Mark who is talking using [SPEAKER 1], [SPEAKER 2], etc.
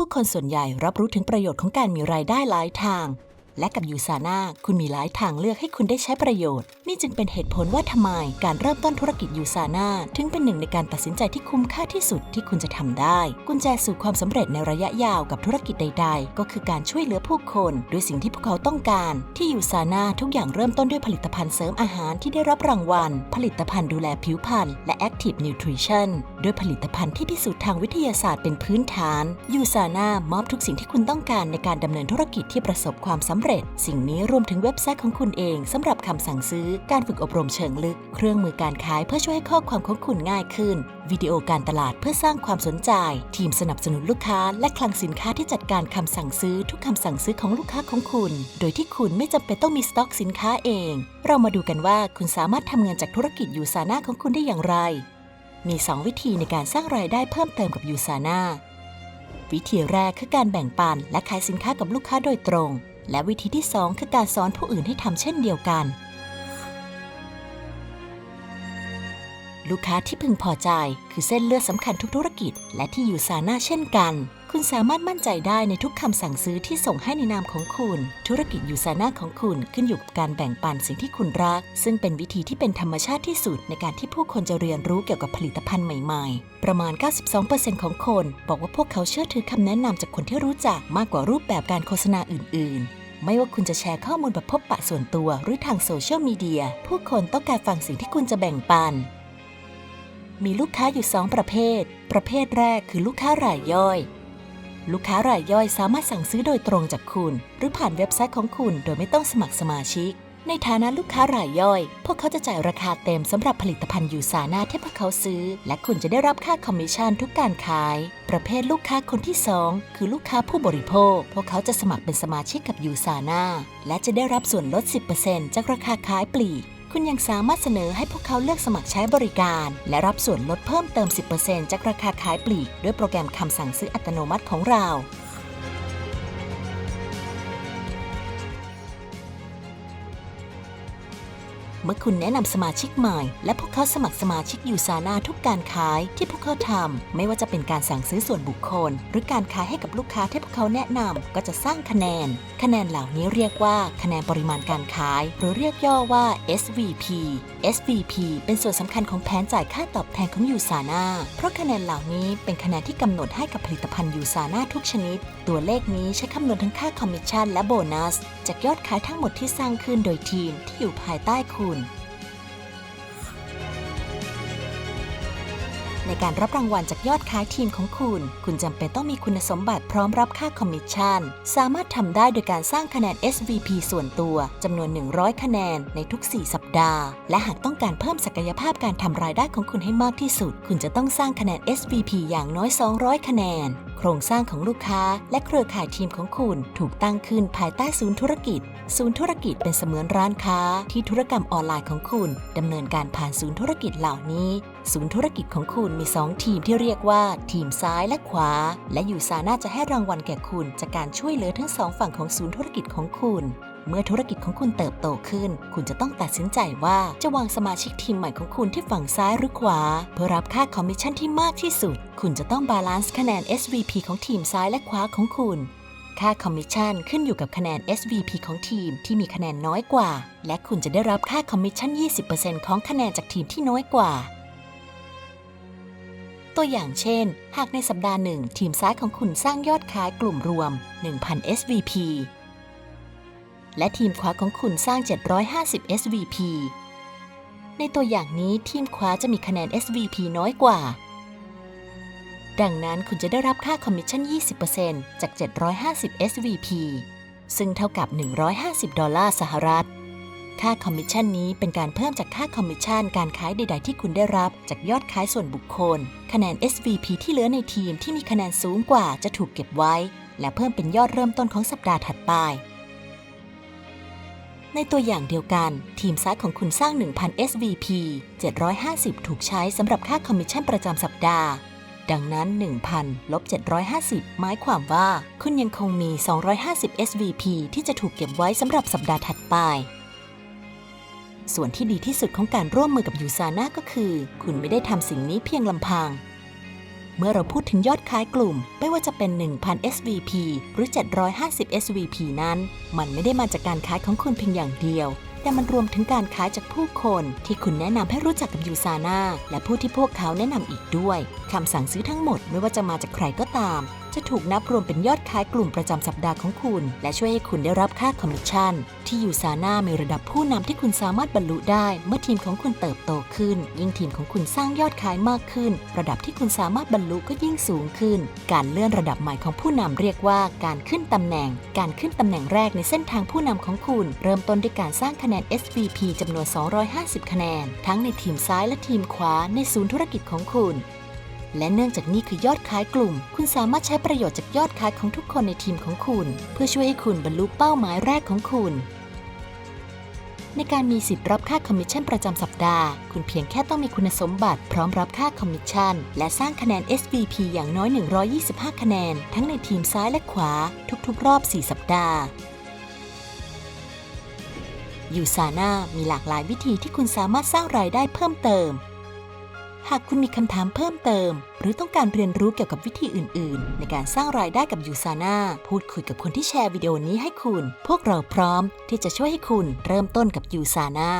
[SPEAKER 1] ผู้คนส่วนใหญ่รับรู้ถึงประโยชน์ของการมีรายได้หลายทาง และกับยูซาน่าคุณมีหลายทางเลือกให้คุณได้ใช้ประโยชน์ นี่จึงเป็นเหตุผลว่าทำไมการเริ่มต้นธุรกิจยูซาน่าถึงเป็นหนึ่งในการตัดสินใจที่คุ้มค่าที่สุดที่คุณจะทำได้ กุญแจสู่ความสำเร็จในระยะยาวกับธุรกิจใด ๆ ก็คือการช่วยเหลือผู้คนด้วยสิ่งที่พวกเขาต้องการ ที่ยูซาน่าทุกอย่างเริ่มต้นด้วยผลิตภัณฑ์เสริมอาหารที่ได้รับรางวัล ผลิตภัณฑ์ดูแลผิวพรรณและ Active Nutrition ด้วยผลิตภัณฑ์ที่พิสูจน์ทางวิทยาศาสตร์เป็นพื้นฐาน ยูซาน่ามอบทุกสิ่งที่คุณต้องการในการดำเนินธุรกิจที่ประสบความสำเร็จ สิ่งนี้รวมถึงเว็บไซต์ของคุณเองสำหรับคำสั่งซื้อ การฝึกอบรมเชิงลึก เครื่องมือการขายเพื่อช่วยให้ข้อความของคุณง่ายขึ้น วิดีโอการตลาดเพื่อสร้างความสนใจ ทีมสนับสนุนลูกค้า และคลังสินค้าที่จัดการคำสั่งซื้อทุกคำสั่งซื้อของลูกค้าของคุณ โดยที่คุณไม่จำเป็นต้องมีสต็อกสินค้าเอง เรามาดูกันว่าคุณสามารถทำเงินจากธุรกิจยูซาน่าของคุณได้อย่างไร มี 2 วิธีในการสร้างรายได้เพิ่มเติมกับยูซาน่าวิธีแรกคือการแบ่งปันและขายสินค้ากับลูกค้าโดยตรง และวิธีที่ 2 คือการสอนผู้อื่นให้ทำเช่นเดียวกัน ลูกค้าที่พึงพอใจคือเส้นเลือดสำคัญทุกธุรกิจ และที่อยู่ซาน่าเช่นกัน คุณสามารถมั่นใจได้ในทุกคำสั่งซื้อที่ส่งให้ในนามของคุณ ธุรกิจยูซาน่าของคุณขึ้นอยู่กับการแบ่งปันสิ่งที่คุณรัก ซึ่งเป็นวิธีที่เป็นธรรมชาติที่สุดในการที่ผู้คนจะเรียนรู้เกี่ยวกับผลิตภัณฑ์ใหม่ๆ ประมาณ 92%ของคน บอกว่าพวกเขาเชื่อถือคำแนะนำจากคนที่รู้จักมากกว่ารูปแบบการโฆษณาอื่น ๆไม่ว่าคุณจะแชร์ข้อมูลแบบพบปะส่วนตัวหรือทางโซเชียลมีเดีย ผู้คนต้องการฟังสิ่งที่คุณจะแบ่งปัน มีลูกค้าอยู่ 2 ประเภท ประเภทแรกคือลูกค้ารายย่อย ลูกค้ารายย่อยสามารถสั่งซื้อโดยตรงจากคุณ หรือผ่านเว็บไซต์ของคุณโดยไม่ต้องสมัครสมาชิก ในฐานะลูกค้ารายย่อย พวกเขาจะจ่ายราคาเต็มสำหรับผลิตภัณฑ์ยูซาน่าที่พวกเขาซื้อ และคุณจะได้รับค่าคอมมิชชั่นทุกการขาย ประเภทลูกค้าคนที่ 2 คือลูกค้าผู้บริโภค พวกเขาจะสมัครเป็นสมาชิกกับยูซาน่าและจะได้รับส่วนลด 10%จากราคาขายปลีก คุณยังสามารถเสนอให้พวกเขาเลือกสมัครใช้บริการ และรับส่วนลดเพิ่มเติม 10%จากราคาขายปลีก ด้วยโปรแกรมคำสั่งซื้ออัตโนมัติของเรา เมื่อคุณแนะนำสมาชิกใหม่ และพวกเขาสมัครสมาชิกยูซาน่าทุกการขายที่พวกเขาทำไม่ว่าจะเป็นการสั่งซื้อส่วนบุคคล หรือการขายให้กับลูกค้าที่พวกเขาแนะนำก็จะสร้างคะแนน คะแนนเหล่านี้เรียกว่าคะแนนปริมาณการขาย หรือเรียกย่อว่า SVP SVP เป็นส่วนสำคัญของแผนจ่ายค่าตอบแทนของยูซาน่าเพราะคะแนนเหล่านี้เป็นคะแนนที่กำหนดให้กับผลิตภัณฑ์ยูซาน่าทุกชนิด ตัวเลขนี้ใช้คำนวณทั้งค่าคอมมิชชั่นและโบนัส จากยอดขายทั้งหมดที่สร้างขึ้นโดยทีมที่อยู่ภายใต้คุณ ในการรับรางวัลจากยอดขายทีมของคุณ คุณจำเป็นต้องมีคุณสมบัติพร้อมรับค่าคอมมิชชั่น สามารถทำได้โดยการสร้างคะแนน SVP ส่วนตัวจำนวน 100 คะแนนในทุก 4 สัปดาห์ และหากต้องการเพิ่มศักยภาพการทำรายได้ของคุณให้มากที่สุด คุณจะต้องสร้างคะแนน SVP อย่างน้อย 200 คะแนน โครงสร้างของลูกค้า และเครือข่ายทีมของคุณถูกตั้งขึ้นภายใต้ศูนย์ธุรกิจ ศูนย์ธุรกิจเป็นเสมือนร้านค้าที่ธุรกรรมออนไลน์ของคุณดำเนินการผ่านศูนย์ธุรกิจเหล่านี้ ศูนย์ธุรกิจของคุณมี 2 ทีมที่เรียกว่า ทีมซ้ายและขวา และอยู่ซาน่าจะให้รางวัลแก่คุณจากการช่วยเหลือทั้งสองฝั่งของศูนย์ธุรกิจของคุณเมื่อธุรกิจของคุณเติบโตขึ้น คุณจะต้องตัดสินใจว่าจะวางสมาชิกทีมใหม่ของคุณที่ฝั่งซ้ายหรือขวา เพื่อรับค่าคอมมิชชั่นที่มากที่สุด คุณจะต้องบาลานซ์คะแนน SVP ของทีมซ้ายและขวาของคุณ ค่าคอมมิชชั่นขึ้นอยู่กับคะแนน SVP ของทีมที่มีคะแนนน้อยกว่า และคุณจะได้รับค่าคอมมิชชั่น 20%ของคะแนนจากทีมที่น้อยกว่า ตัวอย่างเช่น หากในสัปดาห์หนึ่งทีมซ้ายของคุณสร้างยอดขายกลุ่มรวม 1,000 SVP และทีมขวาของคุณสร้าง 750 SVP ในตัวอย่างนี้ทีมขวาจะมีคะแนน SVP น้อยกว่า ดังนั้นคุณจะได้รับค่าคอมมิชชั่น 20%จาก 750 SVP ซึ่งเท่ากับ 150 ดอลลาร์สหรัฐ ค่าคอมมิชชั่นนี้เป็นการเพิ่มจากค่าคอมมิชชั่นการขายใด ๆ ที่คุณได้รับจากยอดขายส่วนบุคคล คะแนน SVP ที่เหลือในทีมที่มีคะแนนสูงกว่าจะถูกเก็บไว้ และเพิ่มเป็นยอดเริ่มต้นของสัปดาห์ถัดไป ในตัวอย่างเดียวกัน ทีมซ้ายของคุณสร้าง 1,000 SVP 750 ถูกใช้สำหรับค่าคอมมิชชั่นประจำสัปดาห์ ดังนั้น 1,000ลบ750 หมายความว่าคุณยังคงมี 250 SVP ที่จะถูกเก็บไว้สำหรับสัปดาห์ถัดไป ส่วนที่ดีที่สุดของการร่วมมือกับยูซาน่าก็คือ คุณไม่ได้ทำสิ่งนี้เพียงลำพัง เมื่อเราพูดถึงยอดขายกลุ่ม ไม่ว่าจะเป็น 1,000 SVP หรือ 750 SVP นั้น มันไม่ได้มาจากการขายของคุณเพียงอย่างเดียว แต่มันรวมถึงการขายจากผู้คนที่คุณแนะนำให้รู้จักกับยูซาน่าและผู้ที่พวกเขาแนะนำอีกด้วยคำสั่งซื้อทั้งหมดไม่ว่าจะมาจากใครก็ตาม จะถูกนับรวมเป็นยอดขายกลุ่มประจำสัปดาห์ของคุณ และช่วยให้คุณได้รับค่าคอมมิชชั่น ที่ยูซาน่ามีระดับผู้นำที่คุณสามารถบรรลุได้ เมื่อทีมของคุณเติบโตขึ้น ยิ่งทีมของคุณสร้างยอดขายมากขึ้น ระดับที่คุณสามารถบรรลุก็ยิ่งสูงขึ้น การเลื่อนระดับใหม่ของผู้นำเรียกว่าการขึ้นตำแหน่ง การขึ้นตำแหน่งแรกในเส้นทางผู้นำของคุณ เริ่มต้นด้วยการสร้างคะแนน SVP จำนวน 250 คะแนน ทั้งในทีมซ้ายและทีมขวาในศูนย์ธุรกิจของคุณ และเนื่องจากนี่คือยอดขายกลุ่ม คุณสามารถใช้ประโยชน์จากยอดขายของทุกคนในทีมของคุณ เพื่อช่วยให้คุณบรรลุเป้าหมายแรกของคุณ ในการมีสิทธิ์รับค่าคอมมิชชั่นประจำสัปดาห์ คุณเพียงแค่ต้องมีคุณสมบัติพร้อมรับค่าคอมมิชชั่น และสร้างคะแนน SVP อย่างน้อย 125 คะแนน ทั้งในทีมซ้ายและขวา ทุกๆ รอบ 4 สัปดาห์ยูซาน่ามีหลากหลายวิธีที่คุณสามารถสร้างรายได้เพิ่มเติม หากคุณมีคำถามเพิ่มเติม หรือต้องการเรียนรู้เกี่ยวกับวิธีอื่น ๆ ในการสร้างรายได้กับยูซาน่าพูดคุยกับคนที่แชร์วิดีโอนี้ให้คุณ พวกเราพร้อมที่จะช่วยให้คุณเริ่มต้นกับยูซาน่า